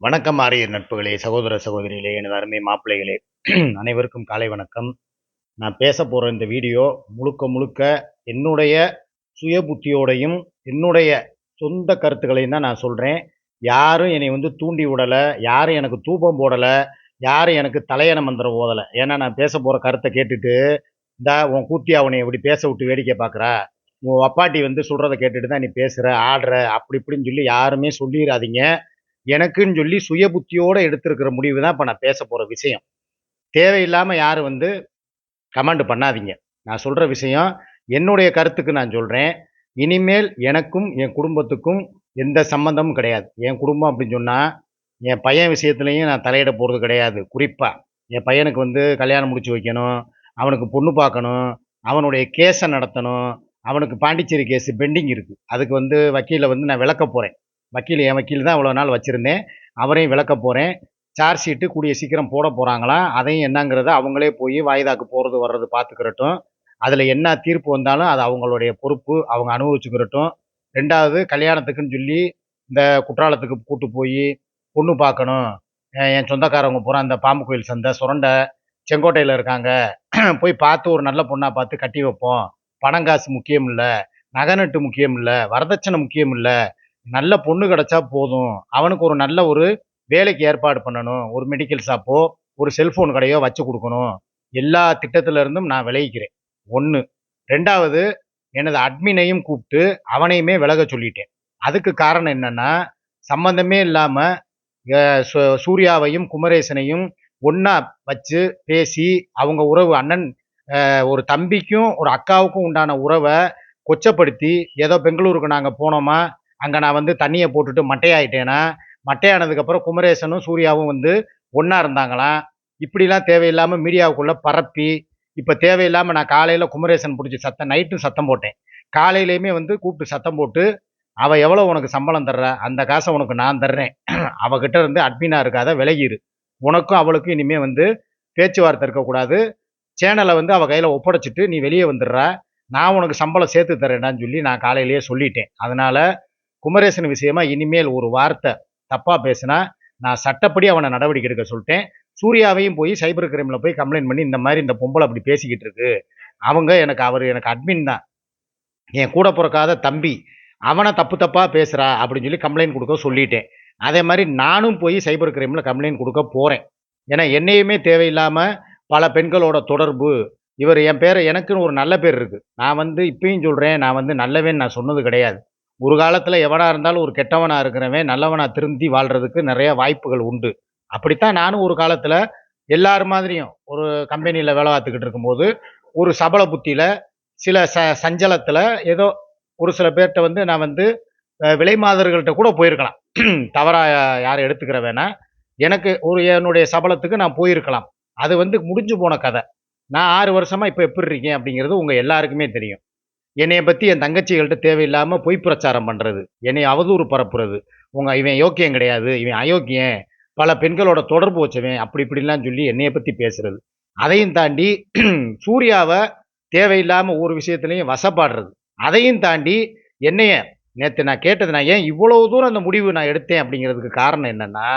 வணக்கம் ஆரிய நட்புகளே சகோதர சகோதரிகளே எனது அருமை மாப்பிள்ளைகளே. அனைவருக்கும் காலை வணக்கம். நான் பேச போகிற இந்த வீடியோ முழுக்க முழுக்க என்னுடைய சுய புத்தியோடையும் என்னுடைய சொந்த கருத்துக்களையும் தான் நான் சொல்கிறேன் யாரும் என்னை வந்து தூண்டி விடலை யாரும் எனக்கு தூபம் போடலை யாரும் எனக்கு தலையண மந்திரம் ஓதலை. ஏன்னா நான் பேச போகிற கருத்தை கேட்டுட்டு இந்த உன் கூத்தியா உன்னை இப்படி பேச விட்டு வேடிக்கை பார்க்குறா உன் அப்பாட்டி வந்து சொல்கிறத கேட்டுட்டு தான் நீ பேசுகிற ஆடுற அப்படி இப்படின்னு சொல்லி யாருமே சொல்லிடாதீங்க எனக்குன்னு சொல்லி சுய புத்தியோடு எடுத்திருக்கிற முடிவு தான் இப்போ நான் பேச போகிற விஷயம். தேவையில்லாமல் யாரும் வந்து கமெண்ட் பண்ணாதீங்க. நான் சொல்கிற விஷயம் என்னுடைய கருத்துக்கு நான் சொல்கிறேன் இனிமேல் எனக்கும் என் குடும்பத்துக்கும் எந்த சம்மந்தமும் கிடையாது. என் குடும்பம் அப்படின்னு சொன்னால் என் பையன் விஷயத்துலையும் நான் தலையிட போகிறது கிடையாது. குறிப்பாக என் பையனுக்கு வந்து கல்யாணம் முடிச்சு வைக்கணும் அவனுக்கு பொண்ணு பார்க்கணும் அவனுடைய கேஸை நடத்தணும் அவனுக்கு பாண்டிச்சேரி கேஸு பெண்டிங் இருக்குது அதுக்கு வந்து வக்கீலை வந்து நான் விளக்க போகிறேன் வக்கீல் என் வக்கீல் தான் இவ்வளோ நாள் வச்சுருந்தேன். அவரையும் விளக்க போகிறேன் சார்ஜ் ஷீட்டு கூடிய சீக்கிரம் போட போகிறாங்களாம் அதையும் என்னங்கிறத அவங்களே போய் வாய்தாக்கு போகிறது வர்றது பார்த்துக்கிறட்டும் அதில் என்ன தீர்ப்பு வந்தாலும் அது அவங்களுடைய பொறுப்பு அவங்க அனுபவிச்சுக்கிறட்டும். ரெண்டாவது கல்யாணத்துக்குன்னு சொல்லி இந்த குற்றாலத்துக்கு கூட்டு போய் பொண்ணு பார்க்கணும் என் சொந்தக்காரவங்க பூரா அந்த பாம்பு கோயில் சந்தை சுரண்டை செங்கோட்டையில் இருக்காங்க. போய் பார்த்து ஒரு நல்ல பொண்ணாக பார்த்து கட்டி வைப்போம். பணம் காசு முக்கியம் இல்லை. நகை முக்கியம் இல்லை. வரதட்சணை முக்கியம் இல்லை. நல்ல பொண்ணு கிடைச்சா போதும். அவனுக்கு ஒரு நல்ல ஒரு வேலைக்கு ஏற்பாடு பண்ணணும். ஒரு மெடிக்கல் ஷாப்போ ஒரு செல்ஃபோன் கடையோ வச்சு கொடுக்கணும். எல்லா திட்டத்துல இருந்தும் நான் விளைவிக்கிறேன். ஒன்று ரெண்டாவது எனது அட்மினையும் கூப்பிட்டு அவனையுமே விலக சொல்லிட்டேன். அதுக்கு காரணம் என்னன்னா சம்பந்தமே இல்லாமல் சூர்யாவையும் குமரேசனையும் ஒன்றா வச்சு பேசி அவங்க உறவு அண்ணன் ஒரு தம்பிக்கும் ஒரு அக்காவுக்கும் உண்டான உறவை கொச்சப்படுத்தி ஏதோ பெங்களூருக்கு நாங்கள் போனோமா அங்கே நான் வந்து தண்ணியை போட்டுட்டு மட்டையாயிட்டேன்னா மட்டையானதுக்கப்புறம் குமரேசனும் சூர்யாவும் வந்து ஒன்றா இருந்தாங்களாம். இப்படிலாம் தேவையில்லாமல் மீடியாவுக்குள்ளே பரப்பி இப்போ தேவையில்லாமல் நான் காலையில் குமரேசன் பிடிச்சி சத்தம் நைட்டும் சத்தம் போட்டேன். காலையிலையுமே வந்து கூப்பிட்டு சத்தம் போட்டு அவள் எவ்வளோ உனக்கு சம்பளம் தர்ற? அந்த காசை உனக்கு நான் தர்றேன். அவகிட்ட இருந்து அட்மினாக இருக்காத விலகிரு. உனக்கும் அவளுக்கும் இனிமேல் வந்து பேச்சுவார்த்தை இருக்கக்கூடாது. சேனலை வந்து அவள் கையில் ஒப்படைச்சிட்டு நீ வெளியே வந்துடுற. நான் உனக்கு சம்பளம் சேர்த்து தரேன்டான்னு சொல்லி நான் காலையிலேயே சொல்லிட்டேன். அதனால் குமரேசன் விஷயமா இனிமேல் ஒரு வார்த்தை தப்பாக பேசினா நான் சட்டப்படி அவனை நடவடிக்கை எடுக்க சொல்லிட்டேன். சூர்யாவையும் போய் சைபர் கிரைமில் போய் கம்ப்ளைண்ட் பண்ணி இந்த மாதிரி இந்த பொம்பளை அப்படி பேசிக்கிட்டு இருக்கு. அவங்க எனக்கு அவர் எனக்கு அட்மின் தான். என் கூட பிறக்காத தம்பி அவனை தப்பு தப்பாக பேசுகிறா அப்படின்னு சொல்லி கம்ப்ளைண்ட் கொடுக்க சொல்லிட்டேன். அதே மாதிரி நானும் போய் சைபர் கிரைமில் கம்ப்ளைண்ட் கொடுக்க போகிறேன் ஏன்னா என்னையுமே தேவையில்லாமல் பல பெண்களோட தொடர்பு. இவர் என் பேரை எனக்குன்னு ஒரு நல்ல பேர் இருக்குது நான் வந்து இப்பயும் சொல்கிறேன் நான் வந்து நல்லவேன்னு நான் சொன்னது கிடையாது. ஒரு காலத்தில் எவனாக இருந்தாலும் ஒரு கெட்டவனாக இருக்கிறவன் நல்லவனாக திருந்தி வாழ்கிறதுக்கு நிறைய வாய்ப்புகள் உண்டு. அப்படித்தான் நானும் ஒரு காலத்தில் எல்லார் மாதிரியும் ஒரு கம்பெனியில் வேலை பார்த்துக்கிட்டு இருக்கும்போது ஒரு சபல புத்தியில் சில ச சஞ்சலத்தில் ஏதோ ஒரு சில பேர்கிட்ட வந்து நான் வந்து விலை மாதர்கள்ட்ட கூட போயிருக்கலாம். தவறாக யாரும் எடுத்துக்கிற வேணா. எனக்கு ஒரு என்னுடைய சபலத்துக்கு நான் போயிருக்கலாம். அது வந்து முடிஞ்சு போன கதை. நான் ஆறு வருஷமாக இப்போ எப்படி இருக்கேன் அப்படிங்கிறது உங்கள் எல்லாருக்குமே தெரியும். என்னைய பற்றி என் தங்கச்சிகள்கிட்ட தேவையில்லாமல் பொய் பிரச்சாரம் பண்ணுறது என்னை அவதூறு பரப்புறது. உங்கள் இவன் யோக்கியம் கிடையாது. இவன் அயோக்கியன். பல பெண்களோட தொடர்பு வச்சவன். அப்படி இப்படிலாம் சொல்லி என்னைய பற்றி பேசுறது. அதையும் தாண்டி சூர்யாவை தேவையில்லாமல் ஒரு விஷயத்துலையும் வசப்பாடுறது. அதையும் தாண்டி என்னைய நேற்று நான் கேட்டது நான் ஏன் இவ்வளோ தூரம் அந்த முடிவு நான் எடுத்தேன் அப்படிங்கிறதுக்கு காரணம் என்னன்னா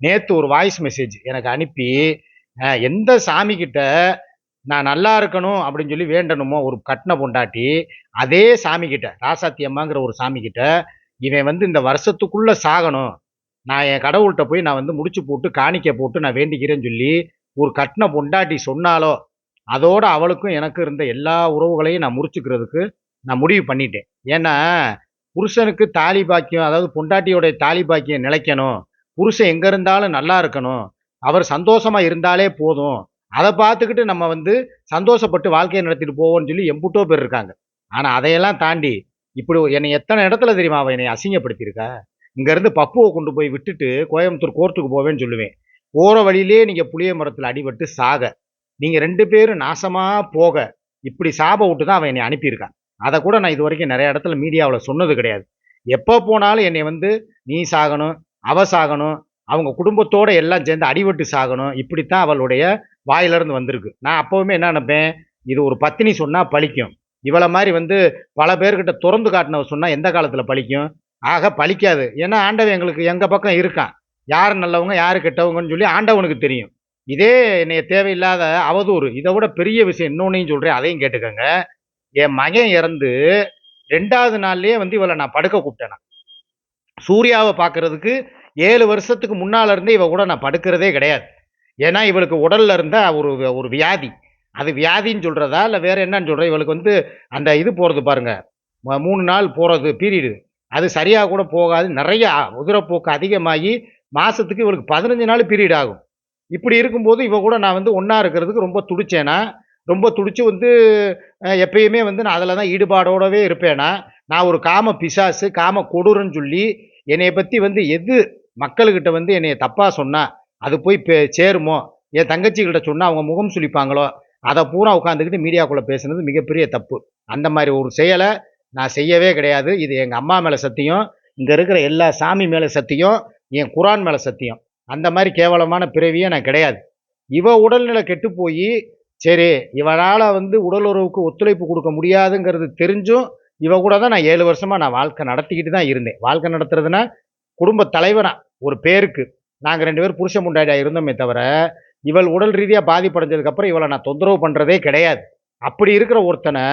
நேற்று ஒரு வாய்ஸ் மெசேஜ் எனக்கு அனுப்பி எந்த சாமிக்கிட்ட நான் நல்லா இருக்கணும் அப்படின்னு சொல்லி வேண்டணுமோ ஒரு கட்டின பொண்டாட்டி அதே சாமி கிட்ட ராசாத்தி அம்மாங்கிற ஒரு சாமி கிட்ட இவன் வந்து இந்த வருஷத்துக்குள்ளே சாகணும். நான் என் கடவுள்கிட்ட போய் நான் வந்து முடிச்சு போட்டு காணிக்க போட்டு நான் வேண்டிக்கிறேன்னு சொல்லி ஒரு கட்டின பொண்டாட்டி சொன்னாலோ அதோட அவளுக்கும் எனக்கு இருந்த எல்லா உறவுகளையும் நான் முறிச்சுக்கிறதுக்கு நான் முடிவு பண்ணிட்டேன். ஏன்னா புருஷனுக்கு தாலி பாக்கியம் அதாவது பொண்டாட்டியோடைய தாலி பாக்கியம் நிலைக்கணும். புருஷன் எங்கே இருந்தாலும் நல்லா இருக்கணும். அவர் சந்தோஷமாக இருந்தாலே போதும். அதை பார்த்துக்கிட்டு நம்ம வந்து சந்தோஷப்பட்டு வாழ்க்கையை நடத்திட்டு போவோம்னு சொல்லி எம்புட்டோ பேர் இருக்காங்க. ஆனால் அதையெல்லாம் தாண்டி இப்படி என்னை எத்தனை இடத்துல தெரியுமா அவன் என்னை அசிங்கப்படுத்தியிருக்கா? இங்கேருந்து பப்புவை கொண்டு போய் விட்டுட்டு கோயம்புத்தூர் கோர்ட்டுக்கு போவேன்னு சொல்லுவேன். போகிற வழியிலே நீங்கள் புளிய மரத்தில் அடிபட்டு சாக. நீங்கள் ரெண்டு பேரும் நாசமாக போக. இப்படி சாப விட்டு தான் அவன் என்னை அனுப்பியிருக்கான். அதை கூட நான் இது வரைக்கும் நிறைய இடத்துல மீடியாவில் சொன்னது கிடையாது. எப்போ போனாலும் என்னை வந்து நீ சாகணும் அவ சாகணும் அவங்க குடும்பத்தோடு எல்லாம் சேர்ந்து அடிபட்டு சாகணும் இப்படித்தான் அவளுடைய வாயிலிருந்து வந்திருக்கு. நான் அப்போவுமே என்ன நினைப்பேன்? இது ஒரு பத்தினி சொன்னால் பழிக்கும். இவளை மாதிரி வந்து பல பேர்கிட்ட திறந்து காட்டினவ சொன்னால் எந்த காலத்தில் பழிக்கும்? ஆக பழிக்காது. ஏன்னா ஆண்டவன் எங்களுக்கு எங்கள் பக்கம் இருக்கான். யார் நல்லவங்க யார் கெட்டவங்கன்னு சொல்லி ஆண்டவனுக்கு தெரியும். இதே என்னைய தேவையில்லாத அவதூறு இதை விட பெரிய விஷயம் இன்னொன்னையும் சொல்கிறேன் அதையும் கேட்டுக்கோங்க. என் மகன் இறந்து ரெண்டாவது நாள்லேயே வந்து இவளை நான் படுக்க கூப்பிட்டேனா நான். சூர்யாவை பார்க்குறதுக்கு ஏழு வருஷத்துக்கு முன்னால் இருந்தே இவ கூட நான் படுக்கிறதே கிடையாது. ஏன்னா இவளுக்கு உடலில் இருந்த ஒரு ஒரு வியாதி. அது வியாதின்னு சொல்கிறதா இல்லை வேறு என்னன்னு சொல்கிற இவளுக்கு வந்து அந்த இது போகிறது பாருங்கள் மூணு நாள் போகிறது பீரியடு. அது சரியாக கூட போகாது. நிறையா உதிரப்போக்கு அதிகமாகி மாதத்துக்கு இவளுக்கு பதினஞ்சு நாள் பீரியட் ஆகும். இப்படி இருக்கும்போது இவ கூட நான் வந்து ஒன்றா இருக்கிறதுக்கு ரொம்ப துடிச்சேனா ரொம்ப துடிச்சு வந்து எப்பயுமே வந்து நான் அதில் தான் ஈடுபாடோடவே இருப்பேனா நான் ஒரு காம பிசாசு காம கொடூரன்னு சொல்லி என்னையை பற்றி வந்து எது மக்கள்கிட்ட வந்து என்னைய தப்பாக சொன்னால் அது போய் பே- சேருமோ? என் தங்கச்சிகிட்ட சொன்னால் அவங்க முகம் சுழிப்பாங்களோ அதை பூரா உட்காந்துக்கிட்டு மீடியாக்குள்ளே பேசுனது மிகப்பெரிய தப்பு. அந்த மாதிரி ஒரு செயலை நான் செய்யவே கிடையாது. இது எங்கள் அம்மா மேலே சத்தியம். இங்கே இருக்கிற எல்லா சாமி மேலே சத்தியம். என் குரான் மேலே சத்தியம். அந்த மாதிரி கேவலமான பிறவியே நான் கிடையாது. இவ உடல்நிலை கெட்டு போய் சரி இவனால் வந்து உடல் உறவுக்கு ஒத்துழைப்பு கொடுக்க முடியாதுங்கிறது தெரிஞ்சும் இவ கூட தான் நான் ஏழு வருஷமாக நான் வாழ்க்கை நடத்திக்கிட்டு தான் இருந்தேன். வாழ்க்கை நடத்துறதுன்னா குடும்ப தலைவனா ஒரு பேருக்கு. நாங்கள் ரெண்டு பேரும் புருஷ முண்டாடியாக இருந்தோமே தவிர இவள் உடல் ரீதியாக பாதிப்படைஞ்சதுக்கப்புறம் இவளை நான் தொந்தரவு பண்ணுறதே கிடையாது. அப்படி இருக்கிற ஒருத்தனை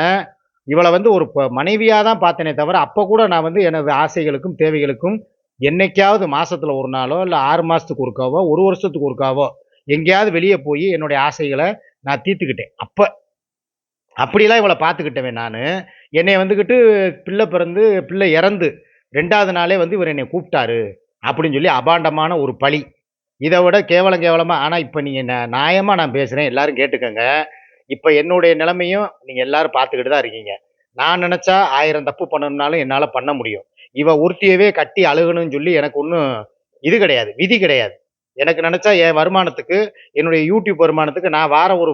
இவளை வந்து ஒரு மனைவியாக தான் பார்த்தனே தவிர அப்போ கூட நான் வந்து எனது ஆசைகளுக்கும் தேவைகளுக்கும் என்னைக்காவது மாதத்தில் ஒரு நாளோ இல்லை ஆறு மாதத்துக்கு ஒருக்காவோ ஒரு வருஷத்துக்கு ஒருக்காவோ எங்கேயாவது வெளியே போய் என்னுடைய ஆசைகளை நான் தீர்த்துக்கிட்டேன். அப்போ அப்படிலாம் இவளை பார்த்துக்கிட்டவன் நான். என்னை வந்துக்கிட்டு பிள்ளை பிறந்து பிள்ளை இறந்து ரெண்டாவது நாளே வந்து இவர் என்னை கூப்பிட்டாரு. அப்படின்னு சொல்லி அபாண்டமான ஒரு பழி. இதை விட கேவலம் கேவலமாக ஆனால் இப்போ நீங்கள் நியாயமாக நான் பேசுகிறேன் எல்லாரும் கேட்டுக்கோங்க. இப்போ என்னுடைய நிலைமையும் நீங்கள் எல்லாரும் பார்த்துக்கிட்டு தான் இருக்கீங்க. நான் நினச்சா ஆயிரம் தப்பு பண்ணணும்னாலும் என்னால் பண்ண முடியும். இவ ஒருத்தியவே கட்டி அழுகணும்னு சொல்லி எனக்கு ஒன்றும் இது கிடையாது விதி கிடையாது. எனக்கு நினச்சா என் வருமானத்துக்கு என்னுடைய யூடியூப் வருமானத்துக்கு நான் வார ஒரு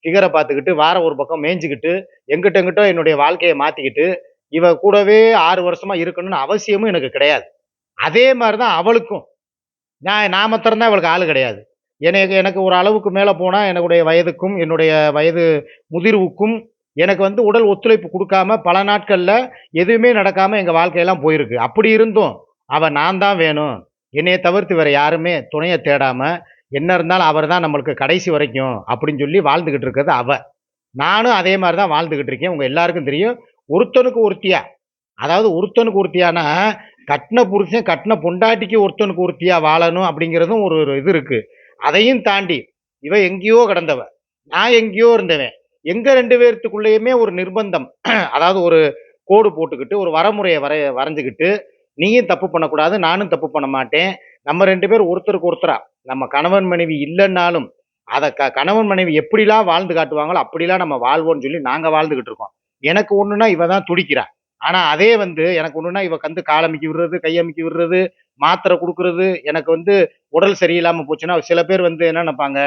ஃபிகரை பார்த்துக்கிட்டு வார ஒரு பக்கம் மேய்ஞ்சிக்கிட்டு எங்கிட்ட எங்கிட்ட என்னுடைய வாழ்க்கையை மாற்றிக்கிட்டு இவ கூடவே ஆறு வருஷமாக இருக்கணும்னு அவசியமும் எனக்கு கிடையாது. அதே மாதிரி தான் அவளுக்கும். நான் நான் மாத்திரம்தான் அவளுக்கு ஆள் கிடையாது. எனக்கு எனக்கு ஒரு அளவுக்கு மேலே போனால் என்னுடைய வயதுக்கும் என்னுடைய வயது முதிர்வுக்கும் எனக்கு வந்து உடல் ஒத்துழைப்பு கொடுக்காம பல நாட்களில் எதுவுமே நடக்காமல் எங்கள் வாழ்க்கையெல்லாம் போயிருக்கு. அப்படி இருந்தும் அவள் நான் தான் வேணும். என்னையை தவிர்த்து வேறு யாருமே துணையை தேடாமல் என்ன இருந்தாலும் அவர் தான் நம்மளுக்கு கடைசி வரைக்கும் அப்படின்னு சொல்லி வாழ்ந்துக்கிட்டு இருக்கிறது அவள் நானும் அதே மாதிரி தான் வாழ்ந்துக்கிட்டு இருக்கேன். உங்கள் எல்லாருக்கும் தெரியும். ஒருத்தனுக்கு ஒருத்தியா? அதாவது ஒருத்தனுக்கு ஒருத்தியானா கட்டின புருஷன் கட்டின பொண்டாட்டிக்கு ஒருத்தனுக்கு ஒருத்தியாக வாழணும் அப்படிங்கிறதும் ஒரு ஒரு இது இருக்குது அதையும் தாண்டி இவ எங்கேயோ கிடந்தவ. நான் எங்கேயோ இருந்தவன். எங்கள் ரெண்டு பேர்த்துக்குள்ளேயுமே ஒரு நிர்பந்தம். அதாவது ஒரு கோடு போட்டுக்கிட்டு ஒரு வரமுறையை வரைய வரைஞ்சிக்கிட்டு நீயும் தப்பு பண்ணக்கூடாது நானும் தப்பு பண்ண மாட்டேன். நம்ம ரெண்டு பேர் ஒருத்தருக்கு ஒருத்தரா? நம்ம கணவன் மனைவி இல்லைன்னாலும் அதை க கணவன் மனைவி எப்படிலாம் வாழ்ந்து காட்டுவாங்களோ அப்படிலாம் நம்ம வாழ்வோம்னு சொல்லி நாங்கள் வாழ்ந்துக்கிட்டு இருக்கோம். எனக்கு ஒன்றுனா இவ தான் துடிக்கிறா. ஆனா அதே வந்து எனக்கு ஒண்ணுன்னா இவ கந்து காலமிக்கி விடுறது கையமிக்கி விடுறது மாத்திரை கொடுக்கறது எனக்கு வந்து உடல் சரியில்லாம போச்சுன்னா சில பேர் வந்து என்ன நினைப்பாங்க?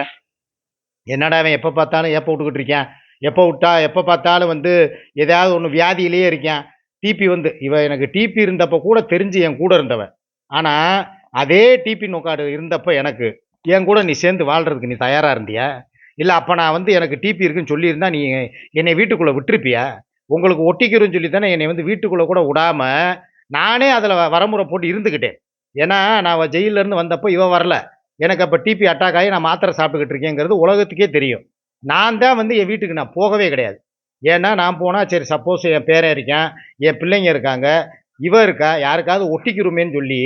என்னடா அவன் எப்போ பார்த்தாலும் எப்போ விட்டுக்கிட்டு இருக்கேன் எப்போ விட்டா எப்போ பார்த்தாலும் வந்து ஏதாவது ஒன்று வியாதியிலேயே இருக்கேன் டிபி வந்து இவ எனக்கு டிபி இருந்தப்ப கூட தெரிஞ்சு என் கூட இருந்தவன் ஆனால் அதே டிபி நோக்காடு இருந்தப்ப எனக்கு என் கூட நீ சேர்ந்து வாழ்றதுக்கு நீ தயாரா இருந்தியா? இல்லை அப்போ நான் வந்து எனக்கு டிபி இருக்குன்னு சொல்லியிருந்தா நீ என்னை வீட்டுக்குள்ளே விட்டுருப்பியா? உங்களுக்கு ஒட்டிக்கிறோன்னு சொல்லி தானே என்னை வந்து வீட்டுக்குள்ளே கூட விடாமல் நானே அதில் வரமுறை போட்டு இருந்துக்கிட்டேன் ஏன்னா நான் ஜெயில்ல இருந்து வந்தப்போ இவன் வரல. எனக்கு அப்போ டிபி அட்டாக் ஆகி நான் மாத்திரை சாப்பிட்டுக்கிட்டு இருக்கேங்கிறது உலகத்துக்கே தெரியும். நான் தான் வந்து என் வீட்டுக்கு நான் போகவே கிடையாது. ஏன்னா நான் போனால் சரி சப்போஸ் என் பேரன் இருக்கேன் என் பிள்ளைங்க இருக்காங்க இவ இருக்கா யாருக்காவது ஒட்டிக்கிறோமேன்னு சொல்லி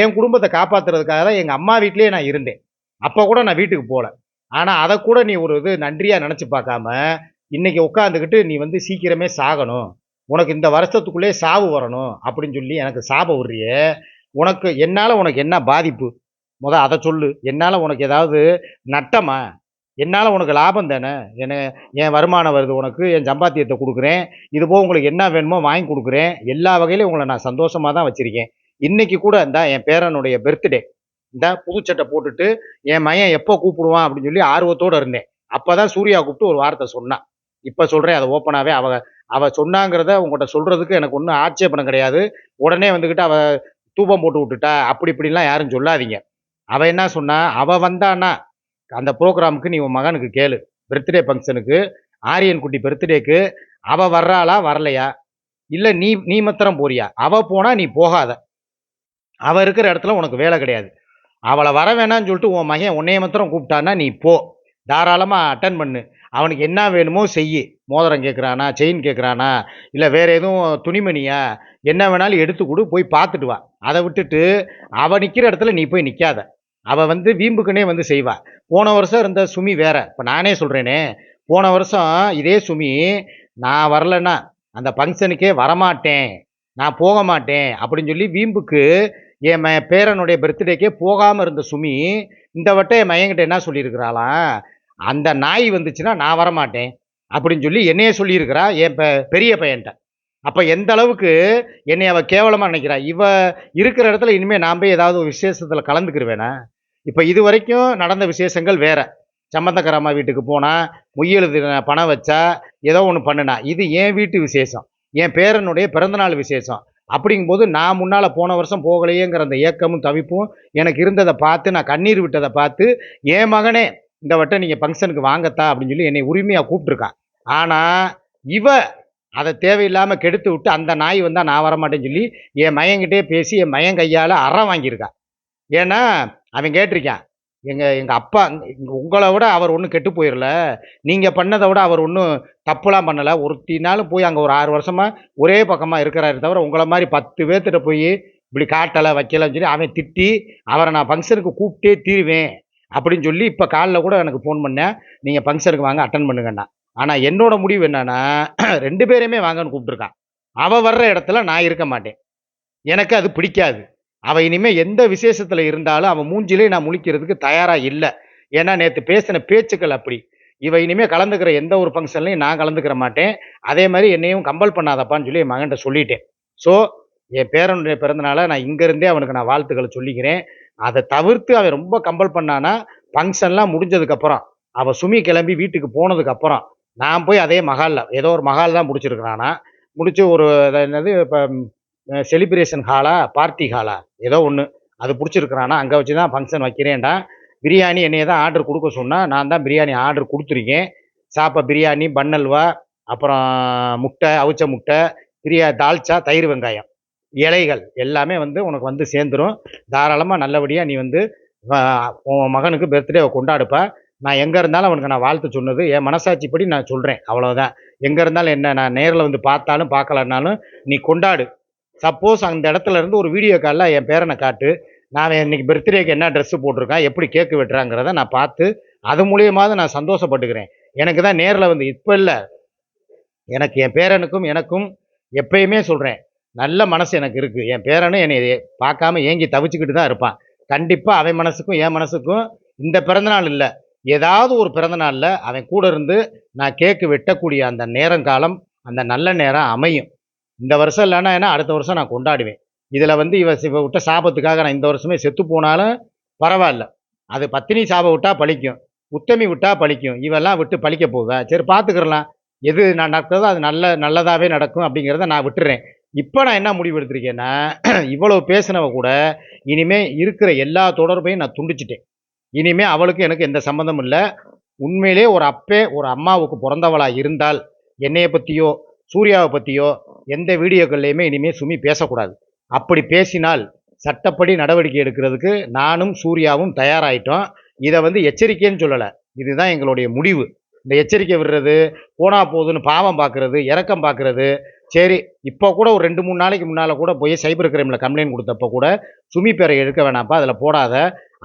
என் குடும்பத்தை காப்பாத்துறதுக்காக தான் எங்கள் அம்மா வீட்லேயே நான் இருந்தேன். அப்போ கூட நான் வீட்டுக்கு போகல ஆனால் அதை கூட நீ ஒரு இது நன்றியாக நினச்சி பார்க்காம இன்றைக்கி உட்காந்துக்கிட்டு நீ வந்து சீக்கிரமே சாகணும். உனக்கு இந்த வருஷத்துக்குள்ளே சாவு வரணும் அப்படின்னு சொல்லி எனக்கு சாப விடுறியே. உனக்கு என்னால் உனக்கு என்ன பாதிப்பு? முத அதை சொல்லு. என்னால் உனக்கு ஏதாவது நட்டமா? என்னால் உனக்கு லாபம் தானே? என்ன என் வருமானம் வருது உனக்கு என் சம்பாத்தியத்தை கொடுக்குறேன். இது போக உங்களுக்கு என்ன வேணுமோ வாங்கி கொடுக்குறேன். எல்லா வகையிலையும் உங்களை நான் சந்தோஷமாக தான் வச்சுருக்கேன். இன்றைக்கி கூட இந்த என் பேரனுடைய பர்த்டே இந்த புதுச்சட்டை போட்டுட்டு என் மையன் எப்போ கூப்பிடுவான் அப்படின்னு சொல்லி ஆர்வத்தோடு இருந்தேன். அப்போ தான் சூர்யா கூப்பிட்டு ஒரு வார்த்தை சொன்னான். இப்போ சொல்கிறேன் அதை ஓப்பனாகவே அவ அவ சொன்னாங்கிறத உங்கள்கிட்ட சொல்கிறதுக்கு எனக்கு ஒன்றும் ஆட்சேபணம் கிடையாது. உடனே வந்துக்கிட்டு அவள் தூபம் போட்டு விட்டுட்டா அப்படி இப்படிலாம் யாரும் சொல்லாதீங்க. அவள் என்ன சொன்னா அவள் வந்தான்னா அந்த ப்ரோக்ராமுக்கு நீ உன் மகனுக்கு கேளு. பர்த்டே ஃபங்க்ஷனுக்கு ஆரியன் குட்டி பர்த்டேக்கு அவள் வர்றாளா வரலையா? இல்லை நீ நீ மாத்திரம் போறியா? அவள் போனால் நீ போகாத. அவள் இருக்கிற இடத்துல உனக்கு வேலை கிடையாது. அவளை வர வேணான்னு சொல்லிட்டு உன் மகன் உன்னைய மாத்திரம் கூப்பிட்டான்னா நீ போ. தாராளமாக அட்டன் பண்ணு. அவனுக்கு என்ன வேணுமோ செய் மோதிரம் கேட்குறானா செயின் கேட்குறானா இல்லை வேறு எதுவும் துணிமணியா என்ன வேணாலும் எடுத்து கொடு போய் பார்த்துட்டு வா. அதை விட்டுட்டு அவன் நிற்கிற இடத்துல நீ போய் நிற்காத அவள் வந்து வீம்புக்குன்னே வந்து செய்வா. போன வருஷம் இருந்த சுமி வேற. இப்போ நானே சொல்கிறேனே போன வருஷம் இதே சுமி நான் வரலன்னா அந்த ஃபங்க்ஷனுக்கே வரமாட்டேன் நான் போக மாட்டேன் அப்படின்னு சொல்லி வீம்புக்கு என் ம பேரனுடைய பர்த்டேக்கே போகாமல் இருந்த சுமி இந்த வட்டம் என் மையன்கிட்ட என்ன சொல்லியிருக்கிறாளாம்? அந்த நாய் வந்துச்சுன்னா நான் வரமாட்டேன் அப்படின்னு சொல்லி என்னையே சொல்லியிருக்கிறா என் பெரிய பையன்ட்ட. அப்போ எந்த அளவுக்கு என்னை அவள் கேவலமாக நினைக்கிறா? இவ இருக்கிற இடத்துல இனிமேல் நான் போய் ஏதாவது ஒரு விசேஷத்தில் கலந்துக்கிருவேனா? இப்போ இது வரைக்கும் நடந்த விசேஷங்கள் வேறு. சம்மந்தக்காரம்மா வீட்டுக்கு போனால் முயலுது பணம் வச்சா ஏதோ ஒன்று பண்ணுனா இது என் வீட்டு விசேஷம். என் பேரனுடைய பிறந்தநாள் விசேஷம். அப்படிங்கும்போது நான் முன்னால் போன வருஷம் போகலையேங்கிற அந்த ஏக்கமும் தவிப்பும் எனக்கு இருந்ததை பார்த்து நான் கண்ணீர் விட்டதை பார்த்து என் மகனே இந்த வட்டம் நீங்கள் ஃபங்க்ஷனுக்கு வாங்கத்தா அப்படின்னு சொல்லி என்னை உரிமையாக கூப்பிட்ருக்கா ஆனால் இவ அதை தேவையில்லாமல் கெடுத்து விட்டு அந்த நாய் வந்தால் நான் வரமாட்டேன்னு சொல்லி என் மயங்கிட்டே பேசி என் மயன் கையால் அறம் வாங்கியிருக்கா. ஏன்னா அவன் கேட்டிருக்கான் எங்கள் எங்கள் அப்பா உங்களை விட அவர் ஒன்றும் கெட்டு போயிடல நீங்கள் பண்ணதை விட அவர் ஒன்றும் தப்புலாம் பண்ணலை. ஒருத்தினாலும் போய் அங்கே ஒரு ஆறு வருஷமாக ஒரே பக்கமாக இருக்கிறாரு தவிர உங்களை மாதிரி பத்து பேர்த்திட்ட போய் இப்படி காட்டலை வைக்கலன்னு சொல்லி அவன் திட்டி அவரை நான் ஃபங்க்ஷனுக்கு கூப்பிட்டே தீருவேன். அப்படின்னு சொல்லி இப்போ காலில் கூட எனக்கு ஃபோன் பண்ணேன். நீங்கள் ஃபங்க்ஷனுக்கு வாங்க அட்டன் பண்ணுங்கண்ணா. ஆனால் என்னோட முடிவு என்னென்னா ரெண்டு பேரையுமே வாங்கன்னு கூப்பிட்டுருக்கான் அவள் வர்ற இடத்துல நான் இருக்க மாட்டேன். எனக்கு அது பிடிக்காது. அவள் இனிமேல் எந்த விசேஷத்தில் இருந்தாலும் அவன் மூஞ்சிலே நான் முழிக்கிறதுக்கு தயாராக இல்லை. ஏன்னா நேற்று பேசின பேச்சுக்கள் அப்படி. இவ இனிமேல் கலந்துக்கிற எந்த ஒரு ஃபங்க்ஷன்லையும் நான் கலந்துக்கிற மாட்டேன். அதே மாதிரி என்னையும் கம்பல் பண்ணாதப்பான்னு சொல்லி என் மகன்கிட்ட சொல்லிட்டேன். ஸோ என் பேரனுடைய பிறந்தனால நான் இங்கேருந்தே அவனுக்கு நான் வாழ்த்துக்களை சொல்லிக்கிறேன். அதை தவிர்த்து அவன் ரொம்ப கம்பல் பண்ணானா ஃபங்க்ஷன்லாம் முடிஞ்சதுக்கப்புறம் அவள் சுமி கிளம்பி வீட்டுக்கு போனதுக்கப்புறம் நான் போய் அதே மஹாலில் ஏதோ ஒரு மகால் தான் முடிச்சிருக்கிறானா முடிச்சு ஒரு என்னது இப்போ செலிப்ரேஷன் ஹாலா பார்ட்டி ஹாலா ஏதோ ஒன்று அது பிடிச்சிருக்கிறானா அங்கே வச்சு தான் ஃபங்க்ஷன் வைக்கிறேன்டா பிரியாணி என்னைய தான் ஆர்டர் கொடுக்க சொன்னால் நான் தான் பிரியாணி ஆர்டர் கொடுத்துருக்கேன் சாப்பா பிரியாணி பன்னல்வா அப்புறம் முட்டை அவிச்ச முட்டை பிரியா தால்ச்சா தயிர் வெங்காயம் இலைகள் எல்லாமே வந்து உனக்கு வந்து சேர்ந்துரும். தாராளமாக நல்லபடியாக நீ வந்து உன் மகனுக்கு பர்த்டேவை கொண்டாடுப்ப. நான் எங்கே இருந்தாலும் அவனுக்கு நான் வாழ்த்து சொன்னது என் மனசாட்சிப்படி நான் சொல்கிறேன் அவ்வளோதான் எங்கே இருந்தாலும் என்ன நான் நேரில் வந்து பார்த்தாலும் பார்க்கலன்னாலும் நீ கொண்டாடு. சப்போஸ் அந்த இடத்துல இருந்து ஒரு வீடியோ காலில் என் பேரனை காட்டு. நான் இன்றைக்கி பர்த்டேக்கு என்ன ட்ரெஸ்ஸு போட்டிருக்கான் எப்படி கேக்கு வெட்டுறாங்கிறத நான் பார்த்து அது மூலியமாவது நான் சந்தோஷப்பட்டுக்கிறேன். எனக்கு தான் நேரில் வந்து இப்போ இல்லை. எனக்கு என் பேரனுக்கும் எனக்கும் எப்பயுமே சொல்கிறேன் நல்ல மனசு எனக்கு இருக்குது என் பேரனும் என்னை பார்க்காம ஏங்கி தவிச்சுக்கிட்டு தான் இருப்பான். கண்டிப்பாக அவன் மனசுக்கும் என் மனசுக்கும் இந்த பிறந்தநாள் இல்லை. ஏதாவது ஒரு பிறந்தநாளில் அவன் கூட இருந்து நான் கேக்கு வெட்டக்கூடிய அந்த நேரங்காலம் அந்த நல்ல நேரம் அமையும். இந்த வருஷம் இல்லைன்னா ஏன்னா அடுத்த வருஷம் நான் கொண்டாடுவேன். இதில் வந்து இவ இவ விட்ட சாபத்துக்காக நான் இந்த வருஷமே செத்து போனாலும் பரவாயில்ல. அது பத்தினி சாபம் விட்டால் பழிக்கும். உத்தமி விட்டால் பழிக்கும். இவெல்லாம் விட்டு பழிக்க போகுதா? சரி பார்த்துக்கிறலாம். எது நான் நடக்கிறதோ அது நல்ல நல்லதாகவே நடக்கும் அப்படிங்கிறத நான் விட்டுறேன். இப்போ நான் என்ன முடிவு எடுத்திருக்கேன்னா இவ்வளவு பேசினவ கூட இனிமே இருக்கிற எல்லா தொடர்பையும் நான் துண்டிச்சிட்டேன். இனிமே அவளுக்கு எனக்கு எந்த சம்மந்தமும் இல்லை. உண்மையிலே ஒரு அப்பே ஒரு அம்மாவுக்கு பிறந்தவளாக இருந்தால் என்னையை பற்றியோ சூர்யாவை பற்றியோ எந்த வீடியோக்கள்லையுமே இனிமேல் சுமி பேசக்கூடாது. அப்படி பேசினால் சட்டப்படி நடவடிக்கை எடுக்கிறதுக்கு நானும் சூர்யாவும் தயாராகிட்டோம் இதை வந்து எச்சரிக்கைன்னு சொல்லலை. இதுதான் எங்களுடைய முடிவு. இந்த எச்சரிக்கை விடுறது போனா போகுதுன்னு பாவம் பார்க்கறது இறக்கம் பார்க்கறது சரி இப்போ கூட ஒரு ரெண்டு மூணு நாளைக்கு முன்னால் கூட போய் சைபர் கிரைமில் கம்ப்ளைண்ட் கொடுத்தப்போ கூட சுமி பேரை எடுக்க வேணாம்ப்பா அதில் போடாத.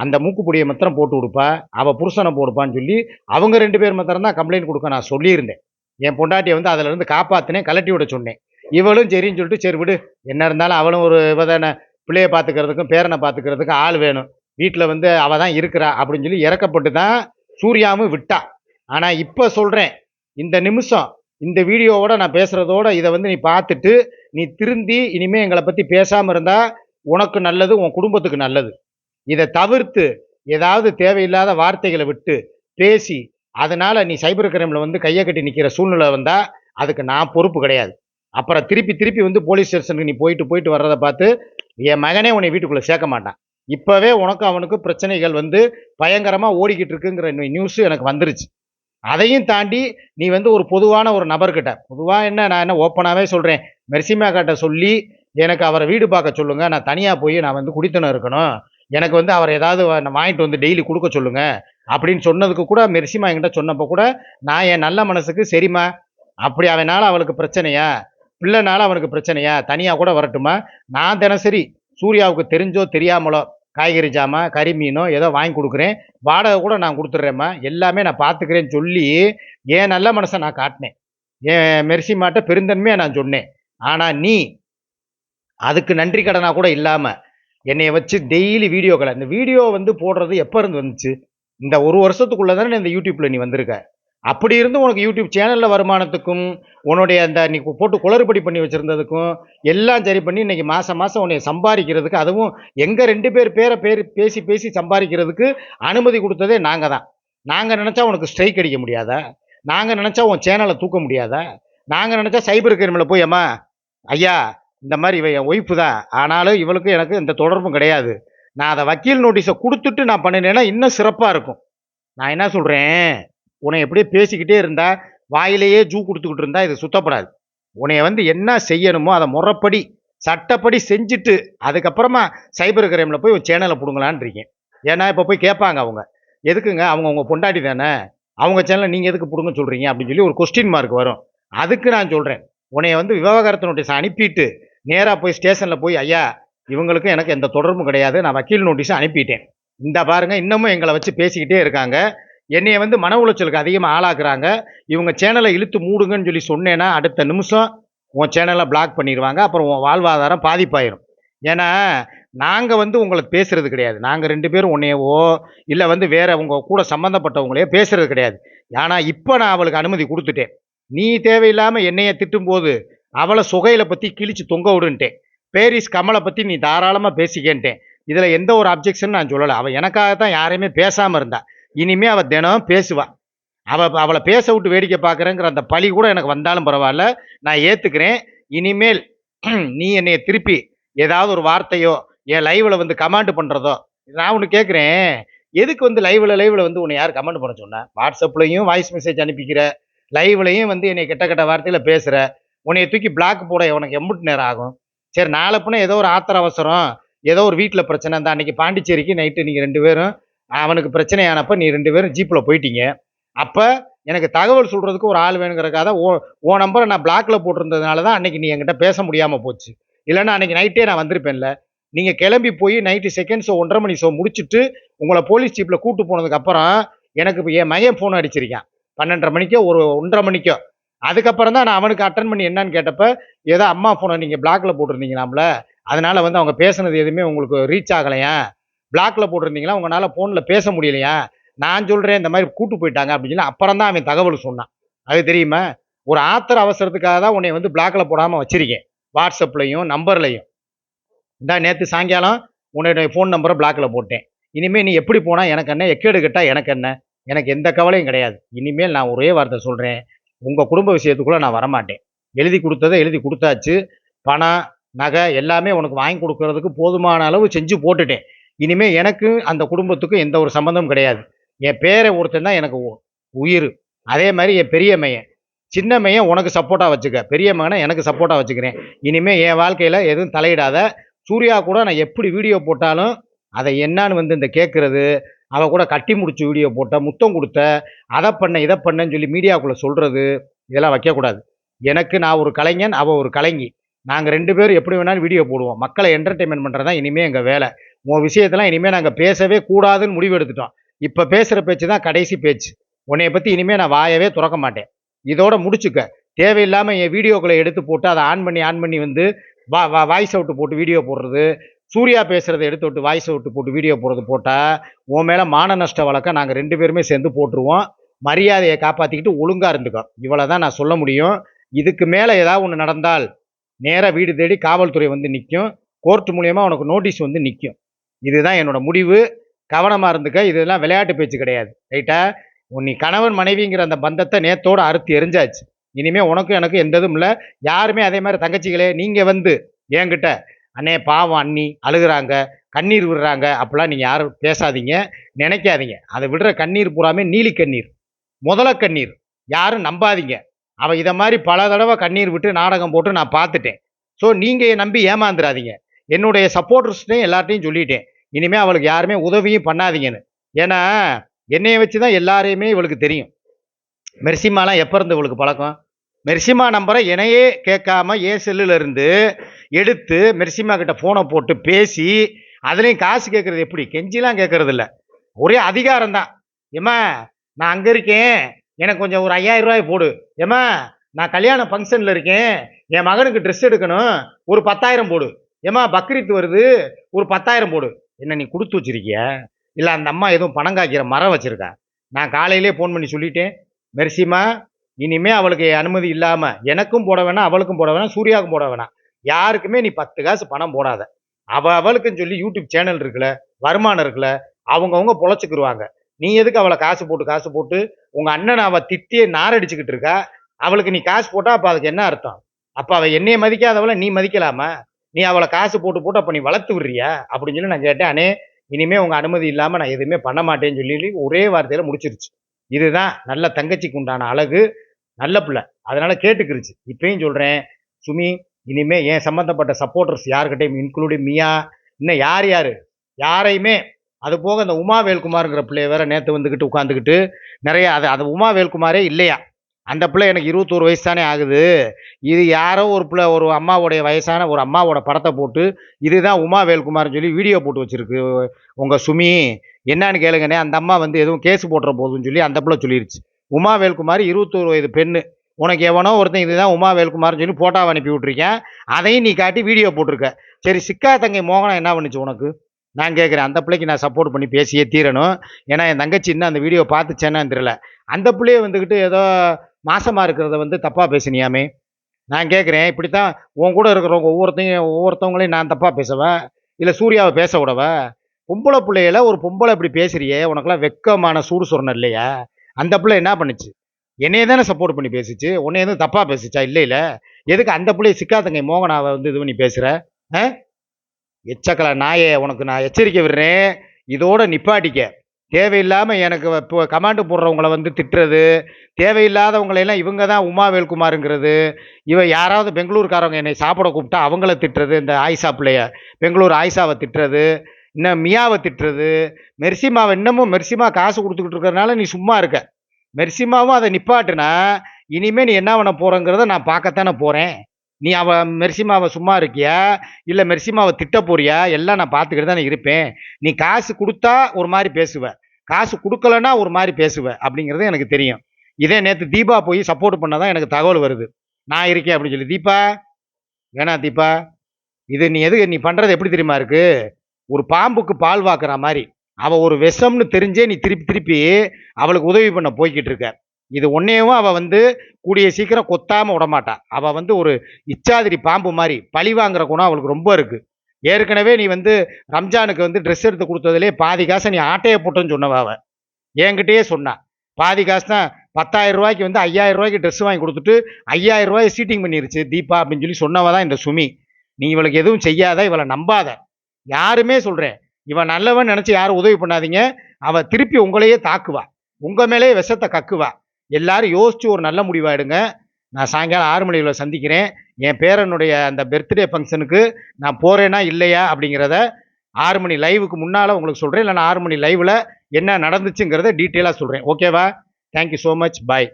அந்த மூக்குப்பொடியை மாத்திரம் போட்டு கொடுப்பா அவள் புருஷனை போடுப்பான்னு சொல்லி அவங்க ரெண்டு பேர் மாத்திரம் தான் கம்ப்ளைண்ட் கொடுக்க நான் சொல்லியிருந்தேன். என் பொண்டாட்டியை வந்து அதிலிருந்து காப்பாற்றினேன் கலட்டி விட சொன்னேன். இவளும் சரின்னு சொல்லிட்டு சரி விடு என்ன இருந்தாலும் அவளும் ஒரு விதான பிள்ளையை பார்த்துக்கிறதுக்கும் பேரனை பார்த்துக்கிறதுக்கும் ஆள் வேணும். வீட்டில் வந்து அவள் தான் இருக்கிறா அப்படின்னு சொல்லி இறக்கப்பட்டு தான் சூர்யாவும் விட்டா. ஆனால் இப்போ சொல்கிறேன் இந்த நிமிஷம் இந்த வீடியோவோட நான் பேசுகிறதோட இதை வந்து நீ பார்த்துட்டு நீ திருந்தி இனிமேல் எங்களை பற்றி பேசாமல் இருந்தால் உனக்கு நல்லது உன் குடும்பத்துக்கு நல்லது. இதை தவிர்த்து ஏதாவது தேவையில்லாத வார்த்தைகளை விட்டு பேசி அதனால் நீ சைபர் கிரைமில் வந்து கையை கட்டி நிற்கிற சூழ்நிலை வந்தால் அதுக்கு நான் பொறுப்பு கிடையாது. அப்புறம் திருப்பி திருப்பி வந்து போலீஸ் ஸ்டேஷனுக்கு நீ போயிட்டு போயிட்டு வர்றதை பார்த்து என் மகனே உன்னை வீட்டுக்குள்ளே சேர்க்க மாட்டான். இப்போவே உனக்கும் அவனுக்கு பிரச்சனைகள் வந்து பயங்கரமாக ஓடிக்கிட்டு இருக்குங்கிற நியூஸ் எனக்கு வந்துருச்சு. அதையும் தாண்டி நீ வந்து ஒரு பொதுவான ஒரு நபர்கிட்ட பொதுவாக என்ன நான் என்ன ஓப்பனாகவே சொல்கிறேன் மெர்சிமா கிட்ட சொல்லி எனக்கு அவரை வீடு பார்க்க சொல்லுங்க. நான் தனியாக போய் நான் வந்து குடித்தனம் இருக்கணும். எனக்கு வந்து அவர் ஏதாவது வாங்கிட்டு வந்து டெய்லி கொடுக்க சொல்லுங்க. அப்படின்னு சொன்னதுக்கு கூட மெர்சிமா என்கிட்ட சொன்னப்போ கூட நான் என் நல்ல மனசுக்கு சரிம்மா அப்படி அவனால் அவளுக்கு பிரச்சனையா? பிள்ளைனால அவனுக்கு பிரச்சனையா? தனியாக கூட வரட்டுமா? நான் தினசரி சூர்யாவுக்கு தெரிஞ்சோ தெரியாமலோ காய்கறி ஜாமான் கறி மீனோ ஏதோ வாங்கி கொடுக்குறேன். வாடகை கூட நான் கொடுத்துட்றேம்மா. எல்லாமே நான் பார்த்துக்கிறேன்னு சொல்லி என் நல்ல மனசை நான் காட்டினேன். என் மெர்சி மாட்ட பெருந்தன்மையாக நான் சொன்னேன். ஆனால் நீ அதுக்கு நன்றி கடனாக கூட இல்லாமல் என்னைய வச்சு டெய்லி வீடியோக்களை இந்த வீடியோ வந்து போடுறது எப்போ இருந்து வந்துச்சு? இந்த ஒரு வருஷத்துக்குள்ளே தானே இந்த யூடியூப்பில் நீ வந்திருக்க? அப்படி இருந்து உனக்கு யூடியூப் சேனலில் வருமானத்துக்கும் உன்னுடைய அந்த நீ போட்டு குளறுபடி பண்ணி வச்சுருந்ததுக்கும் எல்லாம் சரி பண்ணி இன்னைக்கு மாதம் மாதம் உன்னை சம்பாதிக்கிறதுக்கு அதுவும் எங்கள் ரெண்டு பேர் பேரை பேர் பேசி பேசி சம்பாதிக்கிறதுக்கு அனுமதி கொடுத்ததே நாங்கள் தான். நாங்கள் நினச்சா உனக்கு ஸ்ட்ரைக் அடிக்க முடியாதா? நாங்கள் நினச்சா உன் சேனலை தூக்க முடியாதா? நாங்கள் நினச்சா சைபர் கிரிமில் போய் அம்மா ஐயா இந்த மாதிரி இவ என் ஒய்ஃபு தான். ஆனாலும் இவளுக்கு எனக்கு எந்த தொடர்பும் கிடையாது. நான் அதை வக்கீல் நோட்டீஸை கொடுத்துட்டு நான் பண்ணினேன்னா இன்னும் சிறப்பாக இருக்கும். நான் என்ன சொல்கிறேன் உன்னை எப்படியே பேசிக்கிட்டே இருந்தா வாயிலேயே ஜூ கொடுத்துக்கிட்டு இருந்தா இது சுத்தப்படாது. உன்னைய வந்து என்ன செய்யணுமோ அதை முறைப்படி சட்டப்படி செஞ்சுட்டு அதுக்கப்புறமா சைபர் கிரைமில் போய் ஒரு சேனலை பிடுங்கலான்னு இருக்கேன் ஏன்னா இப்போ போய் கேட்பாங்க அவங்க. எதுக்குங்க? அவங்க உங்க பொண்டாட்டி தானே? அவங்க சேனலை நீங்கள் எதுக்கு பிடுங்க சொல்கிறீங்க அப்படின்னு சொல்லி ஒரு கொஸ்டின் மார்க் வரும். அதுக்கு நான் சொல்கிறேன் உன்னைய வந்து விவகாரத்து நோட்டீஸ் அனுப்பிட்டு நேராக போய் ஸ்டேஷனில் போய் ஐயா இவங்களுக்கும் எனக்கு எந்த தொடர்பும் கிடையாது. நான் வக்கீல் நோட்டீஸை அனுப்பிட்டேன். இந்த பாருங்க இன்னமும் எங்களை வச்சு பேசிக்கிட்டே இருக்காங்க. என்னையை வந்து மன உளைச்சலுக்கு அதிகமாக ஆளாக்குறாங்க. இவங்க சேனலை இழுத்து மூடுங்கன்னு சொல்லி சொன்னேன்னா அடுத்த நிமிஷம் உன் சேனலை பிளாக் பண்ணிடுவாங்க. அப்புறம் உன் வாழ்வாதாரம் பாதிப்பாயிரும். ஏன்னா நாங்கள் வந்து உங்களை பேசுகிறது கிடையாது. நாங்கள் ரெண்டு பேரும் உன்னையவோ இல்லை வந்து வேற உங்கள் கூட சம்மந்தப்பட்டவங்களையோ பேசுறது கிடையாது. ஆனால் இப்போ நான் அவளுக்கு அனுமதி கொடுத்துட்டேன். நீ தேவையில்லாமல் என்னைய திட்டும்போது அவளை சுகையில பற்றி கிழிச்சு தொங்க விடுன்ட்டேன். பேரிஸ் கமலை பற்றி நீ தாராளமாக பேசிக்கேன்ட்டேன். இதில் எந்த ஒரு அப்ஜெக்ஷன் நான் சொல்லலை. அவள் எனக்காக தான் யாரையுமே பேசாமல் இருந்தாள் இனிமே அவள் தினம் பேசுவாள் அவள் அவளை பேச விட்டு வேடிக்கை பார்க்குறேங்கிற அந்த பழி கூட எனக்கு வந்தாலும் பரவாயில்ல. நான் ஏற்றுக்கிறேன் இனிமேல் நீ என்னைய திருப்பி ஏதாவது ஒரு வார்த்தையோ என் லைவில் வந்து கமாண்ட் பண்ணுறதோ நான் ஒன்று கேட்குறேன் எதுக்கு வந்து லைவில் லைவில் வந்து உன்னை யார் கமெண்ட் பண்ண சொன்னேன் வாட்ஸ்அப்லையும் வாய்ஸ் மெசேஜ் அனுப்பிக்கிற லைவ்லையும் வந்து என்னை கெட்ட கெட்ட வார்த்தையில் பேசுகிற உன்னைய தூக்கி பிளாக் போட உனக்கு எம்பிட்டு நேரம் ஆகும். சரி நாளை பின்ன ஏதோ ஒரு ஆத்திர அவசரம் ஏதோ ஒரு வீட்டில் பிரச்சனை இருந்தால் அன்றைக்கி பாண்டிச்சேரிக்கு நைட்டு நீங்கள் ரெண்டு பேரும் அவனுக்கு பிரச்சனையானப்ப நீ ரெண்டு பேரும் ஜீப்பில் போயிட்டீங்க. அப்போ எனக்கு தகவல் சொல்கிறதுக்கு ஒரு ஆள் வேணுங்கிறக்காக ஓ ஓ நம்பரை நான் பிளாக்கில் போட்டிருந்ததுனால தான் அன்னைக்கு நீ என்கிட்ட பேச முடியாமல் போச்சு. இல்லைன்னா அன்னைக்கு நைட்டே நான் வந்திருப்பேன்ல. நீங்கள் கிளம்பி போய் நைட்டு செகண்ட் ஷோ ஒன்றரை மணி ஷோ முடிச்சுட்டு உங்களை போலீஸ் ஜீப்பில் கூட்டு போனதுக்கப்புறம் எனக்கு என் மகன் ஃபோன் அடிச்சிருக்கான். பன்னெண்டரை மணிக்கோ ஒரு ஒன்றரை மணிக்கோ. அதுக்கப்புறம் தான் நான் அவனுக்கு அட்டன் பண்ணி என்னன்னு கேட்டப்ப ஏதோ அம்மா ஃபோனை நீங்கள் பிளாக்ல போட்டிருந்தீங்களாம்ல. அதனால் வந்து அவங்க பேசுனது எதுவுமே உங்களுக்கு ரீச் ஆகலையா? பிளாக்ல போட்டிருந்தீங்களா உங்களால் ஃபோனில் பேச முடியலையா? நான் சொல்கிறேன் இந்த மாதிரி கூட்டு போயிட்டாங்க அப்படின்னு சொல்லி அப்புறம் தான் அவன் தகவல் சொன்னான். அது தெரியுமா? ஒரு ஆத்திர அவசரத்துக்காக தான் உன்னை வந்து பிளாக்ல போடாமல் வச்சிருக்கேன். வாட்ஸ்அப்லையும் நம்பர்லையும். இந்த நேற்று சாயங்காலம் உன்னுடைய ஃபோன் நம்பரை பிளாக்ல போட்டேன். இனிமேல் நீ எப்படி போனால் எனக்கு என்ன? எக்கேடு கட்டால் எனக்கு என்ன? எனக்கு எந்த கவலையும் கிடையாது. இனிமேல் நான் ஒரே வார்த்தை சொல்கிறேன் உங்கள் குடும்ப விஷயத்துக்குள்ளே நான் வரமாட்டேன். எழுதி கொடுத்ததை எழுதி கொடுத்தாச்சு. பணம் நகை எல்லாமே உனக்கு வாங்கி கொடுக்கறதுக்கு போதுமான அளவு செஞ்சு போட்டுட்டேன். இனிமேல் எனக்கு அந்த குடும்பத்துக்கும் எந்த ஒரு சம்மந்தமும் கிடையாது. என் பேரை ஒருத்தன் தான் எனக்கு உ- உயிர். அதே மாதிரி என் பெரிய மையன். சின்ன மையன் உனக்கு சப்போர்ட்டாக வச்சுக்க. பெரிய மகனை எனக்கு சப்போர்ட்டாக வச்சுக்கிறேன். இனிமேல் என் வாழ்க்கையில் எதுவும் தலையிடாத. சூர்யா கூட நான் எப்படி வீடியோ போட்டாலும் அதை என்னான்னு வந்து இந்த கேட்குறது அவள் கூட கட்டி முடிச்சு வீடியோ போட்ட முத்தம் கொடுத்த அதை பண்ண இதை பண்ணேன்னு சொல்லி மீடியாக்குள்ளே சொல்கிறது இதெல்லாம் வைக்கக்கூடாது. எனக்கு நான் ஒரு கலைஞன் அவள் ஒரு கலைஞி. நாங்கள் ரெண்டு பேரும் எப்படி வேணாலும் வீடியோ போடுவோம். மக்களை என்டர்டெயின்மெண்ட் பண்ணுறது தான் இனிமேல் எங்கள் வேலை. உன் விஷயத்தெல்லாம் இனிமேல் நாங்கள் பேசவே கூடாதுன்னு முடிவு எடுத்துட்டோம். இப்போ பேசுகிற பேச்சு தான் கடைசி பேச்சு. உன்னைய பற்றி இனிமேல் நான் வாயவே திறக்க மாட்டேன். இதோட முடிச்சுக்க. தேவையில்லாமல் என் வீடியோக்களை எடுத்து போட்டு அதை ஆன் பண்ணி ஆன் பண்ணி வந்து வா வா வாய்ஸ் அவுட்டு போட்டு வீடியோ போடுறது. சூர்யா பேசுகிறத எடுத்து விட்டு வாய்ஸ் அவுட்டு போட்டு வீடியோ போடுறது போட்டால் உன் மேலே மான நஷ்ட வழக்கம் நாங்கள் ரெண்டு பேருமே சேர்ந்து போட்டுருவோம். மரியாதையை காப்பாற்றிக்கிட்டு ஒழுங்காக இருந்துக்கோ. இவ்வளோ தான் நான் சொல்ல முடியும். இதுக்கு மேலே ஏதாவது ஒன்று நடந்தால் நேராக வீடு தேடி காவல்துறை வந்து நிற்கும் கோர்ட் மூலயமா உனக்கு நோட்டீஸ் வந்து நிற்கும் இதுதான் என்னோட முடிவு. கவனமாக இருந்துக்க. இதெல்லாம் விளையாட்டு பேச்சு கிடையாது. ரைட்டா? உன் நீ கணவன் மனைவிங்கிற அந்த பந்தத்தை நேத்தோடு அறுத்து எரிஞ்சாச்சு. இனிமே உனக்கும் எனக்கும் எந்த இதுவும் இல்லை. யாருமே அதே மாதிரி தங்கச்சிகளே நீங்கள் வந்து என்கிட்ட அண்ணே பாவம் அண்ணி அழுகுறாங்க கண்ணீர் விடுறாங்க அப்படிலாம் நீங்கள் யாரும் பேசாதீங்க. நினைக்காதீங்க. அதை விடுற கண்ணீர் பூராமே நீலி கண்ணீர். முதல கண்ணீர். யாரும் நம்பாதீங்க. அவள் இதை மாதிரி பல தடவை கண்ணீர் விட்டு நாடகம் போட்டு நான் பார்த்துட்டேன். ஸோ நீங்கள் நம்பி ஏமாந்துடாதீங்க என்னுடைய சப்போர்ட்டர்ஸ்டையும் எல்லார்ட்டையும் சொல்லிட்டேன். இனிமேல் அவளுக்கு யாருமே உதவியும் பண்ணாதீங்கன்னு. ஏன்னா என்னையை வச்சு தான் எல்லாரையுமே இவளுக்கு தெரியும். மெர்சிமாலாம் எப்போ இருந்து இவளுக்கு பழக்கம்? மெர்சிமா நம்பரை என்னையே கேட்காம ஏன் செல்லுலேருந்து எடுத்து மெர்சிமா கிட்ட ஃபோனை போட்டு பேசி அதுலேயும் காசு கேட்குறது எப்படி? கெஞ்சிலாம் கேட்கறது ஒரே அதிகாரம் தான் ஏம்மா நான் அங்கே இருக்கேன். எனக்கு கொஞ்சம் ஒரு ஐயாயிரம் ரூபாய் போடு. ஏம்மா நான் கல்யாண ஃபங்க்ஷனில் இருக்கேன். என் மகனுக்கு ட்ரெஸ் எடுக்கணும். ஒரு பத்தாயிரம் போடு. ஏம்மா பக்ரீத் வருது. ஒரு பத்தாயிரம் போடு. என்ன நீ கொடுத்து வச்சிருக்கிய? இல்லை அந்த அம்மா எதுவும் பணம் காய்க்கிற மரம் வச்சுருக்கா? நான் காலையிலே ஃபோன் பண்ணி சொல்லிட்டேன். மெர்சிமா இனிமே அவளுக்கு அனுமதி இல்லாமல் எனக்கும் போட வேணாம் அவளுக்கும் போட வேணாம் சூர்யாவுக்கும் போட வேணாம். யாருக்குமே நீ பத்து காசு பணம் போடாத. அவ அவளுக்குன்னு சொல்லி யூடியூப் சேனல் இருக்குல்ல வருமானம் இருக்குல்ல அவங்கவுங்க பொழைச்சிக்கிருவாங்க. நீ எதுக்கு அவளை காசு போட்டு காசு போட்டு? உங்கள் அண்ணனை அவள் திட்டியே நாரடிச்சுக்கிட்டு இருக்கா? அவளுக்கு நீ காசு போட்டால் அப்போ அதுக்கு என்ன அர்த்தம்? அப்போ அவள் என்னைய மதிக்காதவளை நீ மதிக்கலாமா? நீ அவளை காசு போட்டு போட்டு அப்போ நீ வளர்த்து விடுறியா? அப்படின்னு சொல்லி நான் கேட்டேன் அண்ணே இனிமேல் உங்கள் அனுமதி இல்லாமல் நான் எதுவுமே பண்ண மாட்டேன்னு சொல்லி ஒரே வார்த்தையில் முடிச்சிருச்சு. இதுதான் நல்ல தங்கச்சிக்கு உண்டான அழகு நல்ல பிள்ளை. அதனால் கேட்டுக்கிருச்சு. இப்பயும் சொல்கிறேன் சுமி இனிமே என் சம்மந்தப்பட்ட சப்போர்ட்டர்ஸ் யாருக்கிட்டையும் இன்க்ளூடிங் மியா இன்னும் யார் யார்? யாரையுமே அது போக இந்த உமா வேல்குமாருங்கிற பிள்ளைய வேற நேற்று வந்துக்கிட்டு உட்காந்துக்கிட்டு நிறைய அது அது உமா வேல்குமாரே இல்லையா? அந்த பிள்ளை எனக்கு இருபத்தோரு வயசு தானே ஆகுது. இது யாரோ ஒரு பிள்ளை ஒரு அம்மாவுடைய வயசான ஒரு அம்மாவோட படத்தை போட்டு இதுதான் உமா வேல்குமார்னு சொல்லி வீடியோ போட்டு வச்சுருக்கு. உங்கள் சுமி என்னன்னு கேளுங்கண்ணே அந்த அம்மா வந்து எதுவும் கேஸ் போட்டுற போதுன்னு சொல்லி அந்த பிள்ளை சொல்லிருச்சு. உமா வேல்குமார் இருபத்தோரு வயது பெண்ணு. உனக்கு எவனோ ஒருத்தன் இதுதான் உமா வேல்குமார்னு சொல்லி ஃபோட்டோவை அனுப்பி விட்ருக்கேன் அதையும் நீ காட்டி வீடியோ போட்டிருக்க. சரி சிக்கா தங்கை மோகனம் என்ன பண்ணுச்சு உனக்கு? நான் கேட்குறேன் அந்த பிள்ளைக்கு நான் சப்போர்ட் பண்ணி பேசியே தீரணும். ஏன்னா என் தங்கச்சி இன்னும் அந்த வீடியோ பார்த்துச்சேன்னு தெரியல. அந்த பிள்ளைய வந்துக்கிட்டு ஏதோ மாசமாக இருக்கிறத வந்து தப்பாக பேசினியாமே. நான் கேட்குறேன் இப்படி தான் உன் கூட இருக்கிறவங்க ஒவ்வொருத்தையும் ஒவ்வொருத்தவங்களையும் நான் தப்பாக பேசுவேன்? இல்லை சூர்யாவை பேச விடவா? பொம்பளை பிள்ளையில ஒரு பொம்பளை இப்படி பேசுறியே உனக்கெல்லாம் வெக்கமான சூடு சொரணம் இல்லையா? அந்த பிள்ளை என்ன பண்ணுச்சு? என்னையே தானே சப்போர்ட் பண்ணி பேசிச்சு? உன்னை எதுவும் தப்பாக பேசிச்சா இல்லை இல்லை எதுக்கு அந்த பிள்ளைய சிக்காதங்கை மோகனாவை வந்து இது பண்ணி பேசுகிற ஆ? எச்சக்கல நாயே உனக்கு நான் எச்சரிக்கை விடுறேன். இதோட நிப்பாட்டிக்க. தேவையில்லாமல் எனக்கு இப்போ கமாண்டு போடுறவங்கள வந்து திட்டுறது. தேவையில்லாதவங்களையெல்லாம் இவங்க தான் உமா வேல்குமாருங்கிறது. இவன் யாராவது பெங்களூர்காரவங்க என்னை சாப்பிட கூப்பிட்டா அவங்கள திட்டுறது இந்த ஆயிஷா பிள்ளைய. பெங்களூர் ஆயிஷாவை திட்டுறது இன்னும் மியாவை திட்டுறது. மெர்சிமாவை இன்னமும் மெர்சிமா காசு கொடுத்துக்கிட்டு இருக்கிறதுனால நீ சும்மா இருக்க. மெர்சிமாவும் அதை நிப்பாட்டுனா இனிமேல் நீ என்ன பண்ண போறங்கிறத நான் பார்க்கத்தானே போகிறேன் நீ அவள் மெர்சிமாவை சும்மா இருக்கியா? இல்லை மெர்சிமாவை திட்ட போறியா? எல்லாம் நான் பார்த்துக்கிட்டு தானே இருப்பேன். நீ காசு கொடுத்தா ஒரு மாதிரி பேசுவ. காசு கொடுக்கலன்னா ஒரு மாதிரி பேசுவ அப்படிங்கிறது எனக்கு தெரியும். இதே நேற்று தீபா போய் சப்போர்ட் பண்ணதான் எனக்கு தகவல் வருது. நான் இருக்கேன் அப்படின்னு சொல்லி. தீபா? வேணா தீபா. இது நீ எது நீ பண்ணுறது எப்படி தெரியுமா இருக்கு? ஒரு பாம்புக்கு பால் வாக்குற மாதிரி. அவள் ஒரு விஷம்னு தெரிஞ்சே நீ திருப்பி திருப்பி அவளுக்கு உதவி பண்ண போய்கிட்டு இருக்க. இது ஒன்றையும் அவள் வந்து கூடிய சீக்கிரம் கொத்தாமல் விடமாட்டா. அவள் வந்து ஒரு இச்சாதிரி பாம்பு மாதிரி பழி வாங்குற குணம் அவளுக்கு ரொம்ப இருக்குது ஏற்கனவே நீ வந்து ரம்ஜானுக்கு வந்து ட்ரெஸ் எடுத்து கொடுத்ததுலே பாதி காசை நீ ஆட்டையை போட்டோன்னு சொன்னவ அவன் என்கிட்டயே சொன்னா. பாதி காசு தான் பத்தாயிரம் ரூபாய்க்கு வந்து ஐயாயிரம் ரூபாய்க்கு ட்ரெஸ் வாங்கி கொடுத்துட்டு ஐயாயிரம் ரூபாய் சீட்டிங் பண்ணிருச்சு தீபா அப்படின்னு சொல்லி சொன்னவ தான் இந்த சுமி. நீ இவளுக்கு எதுவும் செய்யாத இவளை நம்பாத. யாருமே சொல்கிறேன் இவன் நல்லவன் நினச்சி யாரும் உதவி பண்ணாதீங்க. அவள் திருப்பி உங்களையே தாக்குவா. உங்கள் மேலேயே விஷத்தை கக்குவா. எல்லாரும் யோசிச்சு ஒரு நல்ல முடிவாயிடுங்க. நான் சாயங்காலம் ஆறு மணியில் சந்திக்கிறேன். என் பேரனுடைய அந்த பர்த்டே ஃபங்க்ஷனுக்கு நான் போகிறேன்னா இல்லையா அப்படிங்கிறத ஆறு மணி லைவுக்கு முன்னால் உங்களுக்கு சொல்கிறேன் இல்லைன்னா ஆறு மணி லைவில் என்ன நடந்துச்சுங்கிறத டீட்டெயிலாக சொல்கிறேன் ஓகேவா தேங்க்யூ ஸோ மச் பாய்